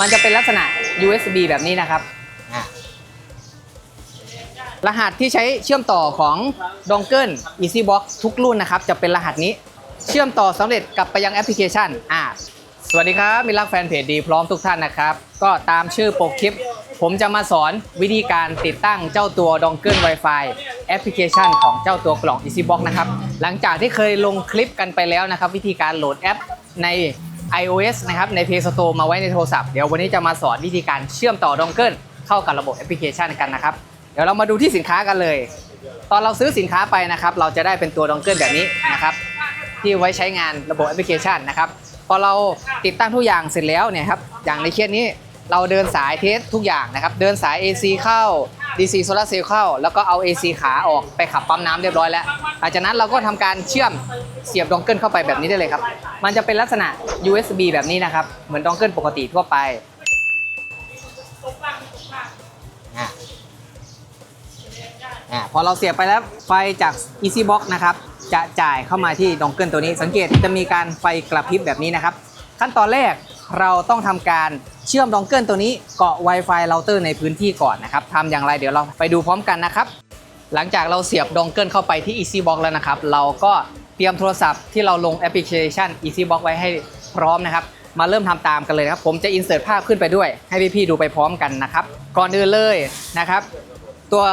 มันจะเป็นลักษณะ USB แบบนี้นะครับอะรหัสที่ใช้เชื่อมต่อของ d o n g l e EasyBox ทุกรุ่นนะครับ จะเป็นรหัสนี้ เชื่อมต่อสำเร็จกลับไปยังแอปพลิเคชันอ่าสวัสดีครับมิลักแฟนเพจดีพร้อมทุกท่านนะครับ ก็ตามชื่อโปรคลิป ผมจะมาสอนวิธีการติดตั้งเจ้าตัว d o n g l e Wi-Fi แอปพลิเคชันของเจ้าตัวกล่อง EasyBox นะครับ หลังจากที่เคยลงคลิปกันไปแล้วนะครับ วิธีการโหลดแอปใน iOS นะครับใน Play Store มาไว้ในโทรศัพท์ เดี๋ยววันนี้จะมาสอนวิธีการเชื่อมต่อดองเกิลเข้ากับระบบแอปพลิเคชันกันนะครับ เดี๋ยวเรามาดูที่สินค้ากันเลย ตอนเราซื้อสินค้าไปนะครับ เราจะได้เป็นตัวดองเกิลแบบนี้นะครับ ที่ไว้ใช้งานระบบแอปพลิเคชันนะครับ พอเราติดตั้งทุกอย่างเสร็จแล้วเนี่ยครับ อย่างในเคสนี้เราเดินสายเทสทุกอย่างนะครับ เดินสาย AC เข้า DC Solar Cell เข้า แล้วก็เอา AC ขาออกไปขับปั๊มน้ำเรียบร้อยแล้วหลังจากนั้นเราก็ทำการเชื่อมเสียบดองเกิลเข้าไปแบบนี้ได้เลยครับ มันจะเป็นลักษณะ USB แบบนี้นะครับ เหมือนดองเกิลปกติทั่วไปพอเราเสียบไปแล้วไฟจาก Easy Box นะครับ จะจ่ายเข้ามาที่ดองเกิลตัวนี้ สังเกตจะมีการไฟกระพริบแบบนี้นะครับ ขั้นตอนแรก เราต้องทำการเชื่อมดองเกิลตัวนี้เกาะ Wi-Fi เราเตอร์ในพื้นที่ก่อนนะครับทำอย่างไรเดี๋ยวเราไปดูพร้อมกันนะครับ หลังจากเราเสียบดองเกิลเข้าไปที่ EasyBox แล้วนะครับ เราก็เตรียมโทรศัพท์ที่เราลงแอปพลิเคชัน EasyBox ไว้ให้พร้อมนะครับ มาเริ่มทำตามกันเลยครับ ผมจะอินเสิร์ตภาพขึ้นไปด้วย ให้พี่ๆดูไปพร้อมกันนะครับ ก่อนอื่นเลยนะครับตัว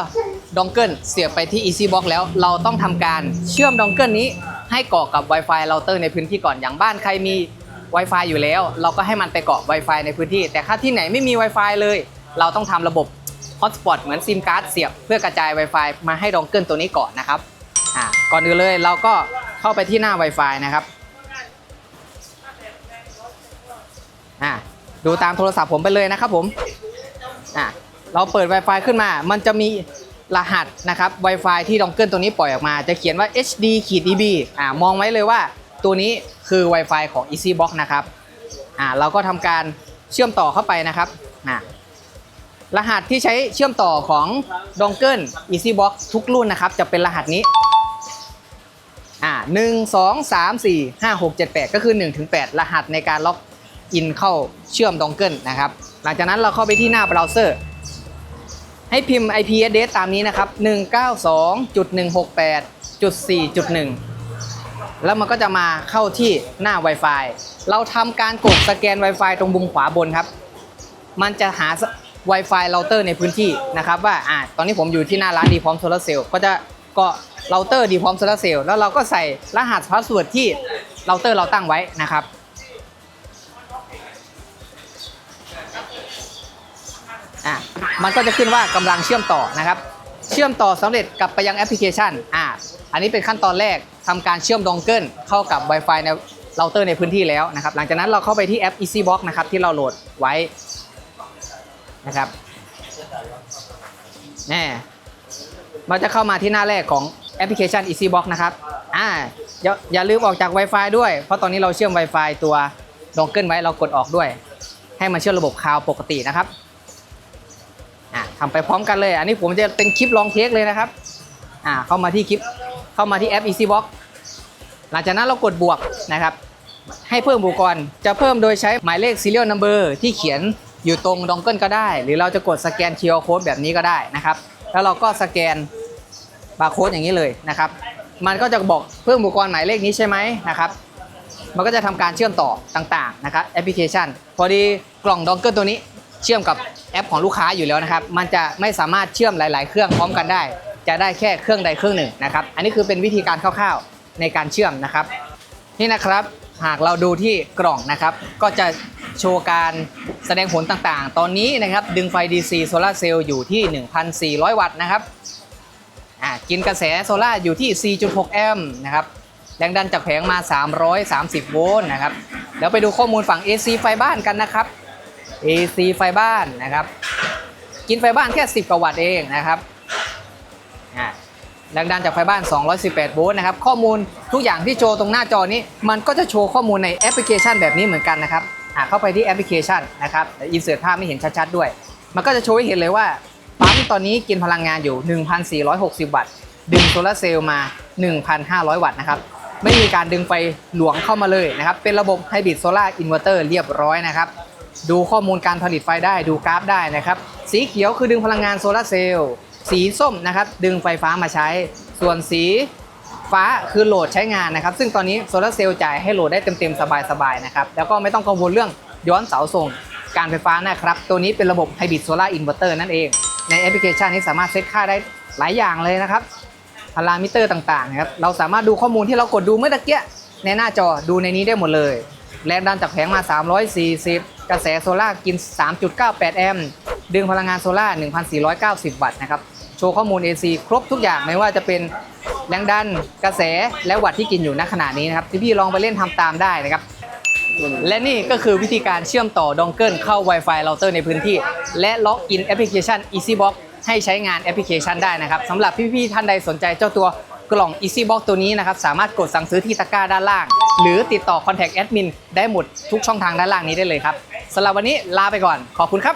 ดองเกิลเสียบไปที่ EasyBox แล้วเราต้องทำการเชื่อมดองเกิลนี้ให้เกาะกับ Wi-Fi เราเตอร์ในพื้นที่ก่อนอย่างบ้านใครมี Wi-Fi อยู่แล้ว เราก็ให้มันไปเกาะ Wi-Fi ในพื้นที่ แต่ถ้าที่ไหนไม่มี Wi-Fi เลย เราต้องทำระบบ Hotspot เหมือนซิมการ์ดเสียบ เพื่อกระจาย Wi-Fi มาให้ดองเกิลตัวนี้ก่อนนะครับอ่าก่อนอื่นเลยเราก็เข้าไปที่หน้า Wi-Fi นะครับอ่าดูตามโทรศัพท์ผมไปเลยนะครับผมอ่าเราเปิด Wi-Fi ขึ้นมา มันจะมีรหัสนะครับ Wi-Fi ที่ดองเกิลตัวนี้ปล่อยออกมา จะเขียนว่า HD dB อ่ามองไว้เลยว่า ตัวนี้คือ Wi-Fi ของ EasyBox นะครับอ่าเราก็ทำการเชื่อมต่อเข้าไปนะครับอ่ารหัสที่ใช้เชื่อมต่อของ d o n g l e EasyBox ทุกรุ่นนะครับ จะเป็นรหัสนี้อ่าหนึ่งสองสามสี่ห้าหกเจ็ดแปดก็คือ1ถึง8รหัสในการล็อกอินเข้าเชื่อมดองเกิลนะครับ หลังจากนั้นเราเข้าไปที่หน้าเบราว์เซอร์ ให้พิมพ์ IP address ตามนี้นะครับ 192.168.4.1 แล้วมันก็จะมาเข้าที่หน้า Wi-Fi เราทำการกดสแกน Wi-Fi ตรงมุมขวาบนครับ มันจะหา Wi-Fi เราเตอร์ในพื้นที่นะครับว่าอ่าตอนนี้ผมอยู่ที่หน้าร้านดีพร้อมโซลาเซลล์ก็จะก็เราเตอร์ดีพร้อมโซลาเซลล์แล้วเราก็ใส่รหัสพาสเวิร์ดที่เราเตอร์เราตั้งไว้นะครับ อะมันก็จะขึ้นว่ากำลังเชื่อมต่อนะครับ เชื่อมต่อสำเร็จกลับไปยังแอปพลิเคชันอะอันนี้เป็นขั้นตอนแรก ทำการเชื่อมดองเกิลเข้ากับ Wi-Fi ในเราเตอร์ในพื้นที่แล้วนะครับ หลังจากนั้นเราเข้าไปที่แอป EasyBox นะครับที่เราโหลดไว้นะครับแน่มันจะเข้ามาที่หน้าแรกของแอปพลิเคชัน EasyBox นะครับอ่าอย่าอย่าลืมออกจาก Wi-Fi ด้วย เพราะตอนนี้เราเชื่อม Wi-Fi ตัวดองเกิลไว้เรากดออกด้วย ให้มันเชื่อมระบบคลาวปกตินะครับอะทำไปพร้อมกันเลย อันนี้ผมจะเป็นคลิปลองเทคเลยนะครับอ่าเข้ามาที่คลิป เข้ามาที่แอป EasyBox หลังจากนั้นเรากดบวกนะครับ ให้เพิ่มอุปกรณ์จะเพิ่มโดยใช้หมายเลข serial number ที่เขียนอยู่ตรงดองเกิลก็ได้ หรือเราจะกดสแกน QR code แบบนี้ก็ได้นะครับ แล้วเราก็สแกนบาร์โค้ดอย่างนี้เลยนะครับ มันก็จะบอกเพิ่มอุปกรณ์หมายเลขนี้ใช่ไหมนะครับ มันก็จะทำการเชื่อมต่อต่างๆนะครับแอปพลิเคชัน พอดีกล่องดองเกิลตัวนี้เชื่อมกับแอปของลูกค้าอยู่แล้วนะครับ มันจะไม่สามารถเชื่อมหลาย ๆ เครื่องพร้อมกันได้ จะได้แค่เครื่องใดเครื่องหนึ่งนะครับ อันนี้คือเป็นวิธีการคร่าวๆในการเชื่อมนะครับ นี่นะครับหากเราดูที่กล่องนะครับ ก็จะโชว์การแสดงผลต่างๆ ตอนนี้นะครับดึงไฟ DC โซลาร์เซลล์อยู่ที่ 1,400 วัตต์นะครับกินกระแสโซล่าอยู่ที่ 4.6 แอมป์นะครับแรงดันจากแผงมา 330 โวลต์นะครับเดี๋ยวไปดูข้อมูลฝั่ง AC ไฟบ้านกันนะครับ AC ไฟบ้านนะครับ กินไฟบ้านแค่ 10กว่าวัตต์เองนะครับ อ่าแรงดันจากไฟบ้าน 218 โวลต์นะครับ ข้อมูลทุกอย่างที่โชว์ตรงหน้าจอนี้ มันก็จะโชว์ข้อมูลในแอปพลิเคชันแบบนี้เหมือนกันนะครับอ่าเข้าไปที่แอปพลิเคชันนะครับอินเสิร์ตภาพไม่เห็นชัดๆด้วย มันก็จะโชว์ให้เห็นเลยว่าปั๊มตอนนี้กินพลังงานอยู่ 1,460 วัตต์ ดึงโซลาร์เซลล์มา 1,500 วัตต์นะครับ ไม่มีการดึงไฟหลวงเข้ามาเลยนะครับ เป็นระบบไฮบริดโซลาร์อินเวอร์เตอร์เรียบร้อยนะครับ ดูข้อมูลการผลิตไฟได้ ดูกราฟได้นะครับ สีเขียวคือดึงพลังงานโซลาเซลล์ สีส้มนะครับ ดึงไฟฟ้ามาใช้ ส่วนสีฟ้าคือโหลดใช้งานนะครับ ซึ่งตอนนี้โซลาร์เซลล์จ่ายให้โหลดได้เต็มๆ สบายๆนะครับ แล้วก็ไม่ต้องกังวลเรื่องย้อนเสาส่งการไฟฟ้านะครับ ตัวนี้เป็นระบบไฮบริดโซลาร์อินเวอร์เตอร์นั่นเอง ในแอปพลิเคชันนี้สามารถเซตค่าได้หลายอย่างเลยนะครับพารามิเตอร์ต่างๆนะครับ เราสามารถดูข้อมูลที่เรากดดูเมื่อตะเกียในหน้าจอดูในนี้ได้หมดเลย แรงดันจากแผงมา 340 กระแสโซล่ากิน 3.98 แอมป์ ดึงพลังงานโซล่าร์1,490 วัตต์นะครับ โชว์ข้อมูล AC ครบทุกอย่างไม่ว่าจะเป็นแรงดันกระแสและวัตที่กินอยู่ณขณะนี้นะครับที่พี่ลองไปเล่นทำตามได้นะครับ และนี่ก็คือวิธีการเชื่อมต่อดองเกิลเข้า Wi-Fi เราเตอร์ในพื้นที่ และล็อกอินแอปพลิเคชัน EasyBox ให้ใช้งานแอปพลิเคชันได้นะครับสำหรับพี่ๆท่านใดสนใจเจ้าตัวกล่อง EasyBox ตัวนี้นะครับ สามารถกดสั่งซื้อที่ตะกร้าด้านล่าง หรือติดต่อ Contact Admin ได้หมดทุกช่องทางด้านล่างนี้ได้เลยครับสำหรับวันนี้ลาไปก่อนขอบคุณครับ